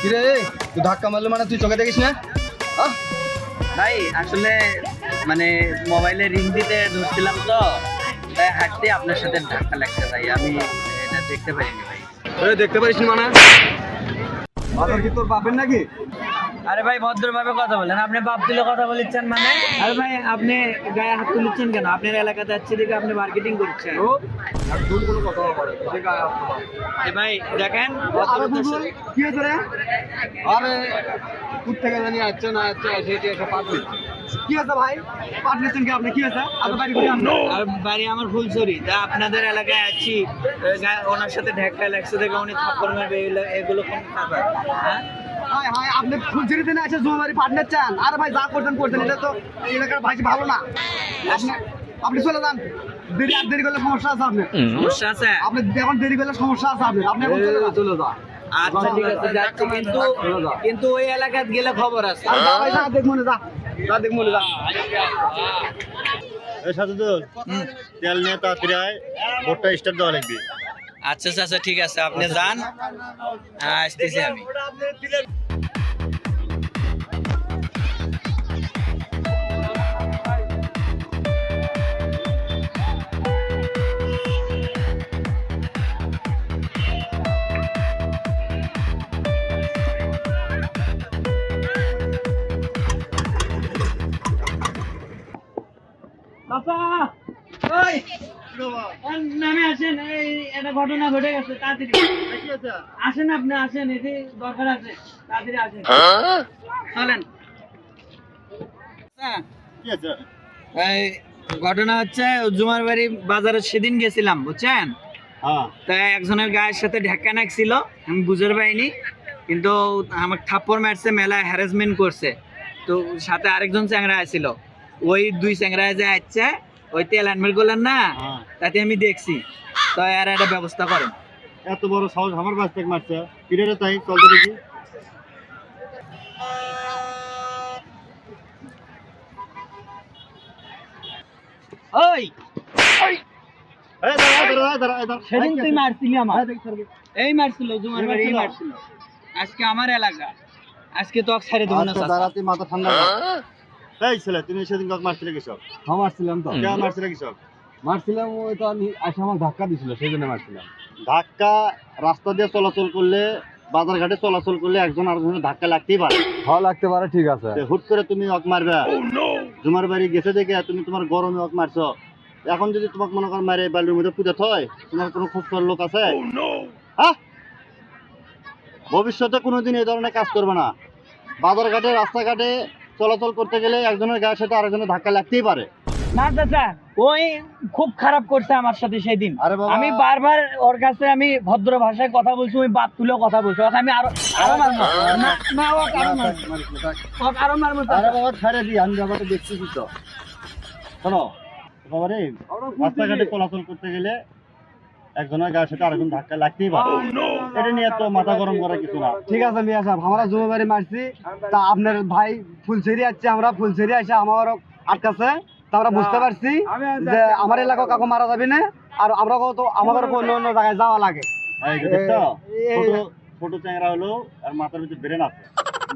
কিরে তুই ধাক্কা মারলো মানে তুই চোখে দেখিস না? ভাই আসলে মানে মোবাইলে রিং দিতে ধরছিলাম তো তাই হাঁটতে আপনার সাথে ধাক্কা লাগছে ভাই আমি এটা দেখতে পারিনি ভাই। দেখতে পারিস মানে? বাজার কি তোর বাপের নাকি? আরে ভাই ভদ্রভাবে কথা বলেন। আপনি বাপ তুলে কথা বলেছেন মানে? আরে ভাই আপনি গায়ে হাত তুলছেন কেন? আপনার এলাকাতে যাচ্ছে দেখে আপনি মার্কেটিং করছেন। ও কোনো কথা বলে। এ ভাই দেখেন কি হয়েছে রে? আরে কুত থেকে জানি আসছে না আসছে এসে এসে পাবলি কি হয়েছে ভাই? পাঠিয়েছেন কি আপনি? কি হয়েছে আপনার বাড়ি কোথায় আর বাড়ি আমার ফুলছড়ি তা আপনাদের এলাকায় আছি। ওনার সাথে ঢেকা লাগছে দেখে উনি থাপ্পড় মারবে এগুলো- এগুলো কোন খাবার? হ্যাঁ? হায় হায় আপনি ফুলঝুরিতে না এসে জুমারি পার্টনার চান আরে ভাই যা করতেন করতেন এটা তো এলাকার ভাই ভালো না। আপনি আপনি চলে যান। দেরি আর দেরি করলে সমস্যা আছে আপনার। সমস্যা আছে? আপনি এখন দেরি করলে সমস্যা আছে আপনার। আপনি এখন চলে যান। চলে যান আচ্ছা ঠিক আছে কিন্তু কিন্তু ওই এলাকাত গেলে খবর আছে। দেখব না যা। যা দেখব না এই সাজুদুল তেল নিয়ে তাড়াতাড়ি আয় ভোটটা স্টার্ট দেওয়া লাগবে। আচ্ছা আচ্ছা ঠিক আছে আপনি যান। হ্যাঁ, আসতেছি আমি। বাবা। ওই নামে আসেন এই একটা ঘটনা ঘটে গেছে তাড়াতাড়ি। আসেন আপনি আসেন এটি দরকার আছে তাড়াতাড়ি আসেন। চলেন। কি আছে এই ঘটনা হচ্ছে জুমার বাড়ি বাজারে সেদিন গেছিলাম বুঝছেন? হ্যাঁ। তাই একজনের গায়ের সাথে ঢাকা নাকছিল আমি বুঝতে পারিনি কিন্তু আমাকে থাপ্পড় মারছে মেলা হ্যারাসমেন্ট করছে। তো সাথে আরেকজন চ্যাংরা আছিল। ওই দুই চ্যাংরা যে আসছে ওই তেল আনমের করলেন না হ্যাঁ। তাতে আমি দেখছি। তো এর একটা ব্যবস্থা করেন এত বড় সাহস আমার বাস থেকে মারছে। কিরে তাই চলতে দেখি। ওই। সেদিন তুই মারছিলি আমার। এই দেখ, সরবে। এই মারছিল জুমার বাড়ি এই মারছিল। আজকে আমার এলাকা। আজকে তো ছেড়ে দেবো না আচ্ছা, মাথা ঠান্ডা ছেলে তুমি সেদিন কাউকে মারছিলে কিসব হ্যাঁ মারছিলাম তো। কে মারছিলে কিসব মারছিলাম ওই তো আমি আমাকে ধাক্কা দিছিল সেই জন্য মারছিলাম। ধাক্কা রাস্তা দিয়ে চলাচল করলে বাজার চলাচল করলে একজন আরেকজনের ধাক্কা লাগতেই পারে। ভালো লাগতে পারে ঠিক আছে। হুট করে তুমি অক মারবে। জুমার বাড়ি গেছে দেখে তুমি তোমার গরমে অক মারছো। এখন যদি তোমাকে মনে কর মারে বালির মধ্যে পুজো থয় তোমার কোনো খুব করার লোক আছে? হ্যাঁ ভবিষ্যতে কোনোদিন এই ধরনের কাজ করবে না। বাজার ঘাটে রাস্তাঘাটে চলাচল করতে গেলে একজনের গায়ের সাথে আরেকজনের ধাক্কা লাগতেই পারে। না চাচা ওই খুব খারাপ করছে আমার সাথে সেই দিন আরে আমি বারবার ওর কাছে আমি ভদ্র ভাষায় কথা বলছি ওই বাপ তুলে কথা বলছি। ওকে আমি আরও আরও মারবো। না না ও আরও মারবো। ওকে আরও মারবো আরে বাবা ছেড়ে দিই আমি ব্যাপারটা দেখছি তো। শোনো বাবা রে রাস্তাঘাটে চলাচল করতে গেলে একজনের গায়ের সাথে আরেকজন ধাক্কা লাগতেই পারে। এটা নিয়ে তো মাথা গরম করার কিছু না। ঠিক আছে মিয়া সাহেব আমরা জমিবাড়ি মারছি। তা আপনার ভাই ফুলছেরি আসছে আমরা ফুলছেরি আসে আমারও আটকাছে। তা আমরা বুঝতে পারছি যে আমার এলাকা কাকু মারা যাবে না আর আমরা তো আমাদের অন্য অন্য জায়গায় যাওয়া লাগে। ছোট ছোট চ্যাংরা হলো আর মাথার ভিতরে ব্রেন আছে।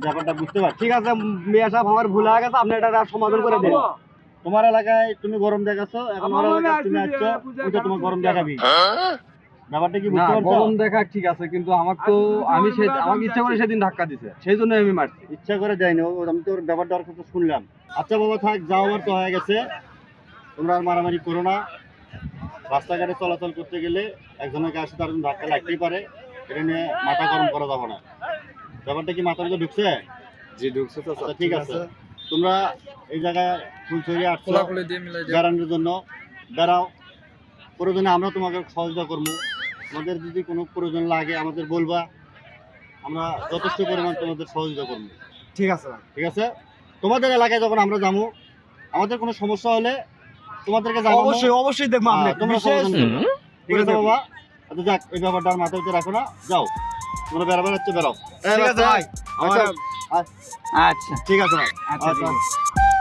ব্যাপারটা বুঝতে পারছি। ঠিক আছে মিয়া সাহেব আমার ভুল হয়ে গেছে আপনি এটা সমাধান করে দিন। তোমার এলাকায় তুমি গরম দেখাচ্ছো এখন ওর এলাকায় তুমি আসছো ওইটা তোমার গরম দেখাবি। ব্যাপারটা কি বুঝতে পারছ? গরম দেখা ঠিক আছে কিন্তু আমার তো আমি সে আমাকে ইচ্ছা করে সেদিন ধাক্কা দিছে সেই জন্য আমি মারছি। ইচ্ছা করে দেয়নি আমি তোর ব্যাপারটা ওর কথা শুনলাম। আচ্ছা বাবা থাক যাও আর তো হয়ে গেছে। তোমরা আর মারামারি করো না। রাস্তাঘাটে চলাচল করতে গেলে একজনের গায়ে তার ধাক্কা লাগতেই পারে। এটা নিয়ে মাথা গরম করা যাবে না। ব্যাপারটা কি মাথার ভিতরে ঢুকছে? জি ঢুকছে তো আচ্ছা ঠিক আছে। তোমরা এই জায়গায় ফুলছড়ি আসছো বেড়ানোর জন্য। বেড়াও। প্রয়োজনে আমরা তোমাকে সহযোগিতা করব। আমাদের যদি কোনো প্রয়োজন লাগে আমাদের বলবা। আমরা যথেষ্ট পরিমাণ তোমাদের সহযোগিতা করব। ঠিক আছে ঠিক আছে? তোমাদের এলাকায় যখন আমরা যাব আমাদের কোনো সমস্যা হলে তোমাদেরকে জানাব। অবশ্যই অবশ্যই দেখব হ্যাঁ, তোমরা। ঠিক আছে বাবা? আচ্ছা যাক এই ব্যাপারটা ভিতরে রাখো না। যাও। তোমরা বেড়া বেড়াচ্ছে বেড়াও। ঠিক আছে ভাই। আমার আচ্ছা। আচ্ছা ঠিক আছে ভাই। আচ্ছা আছে।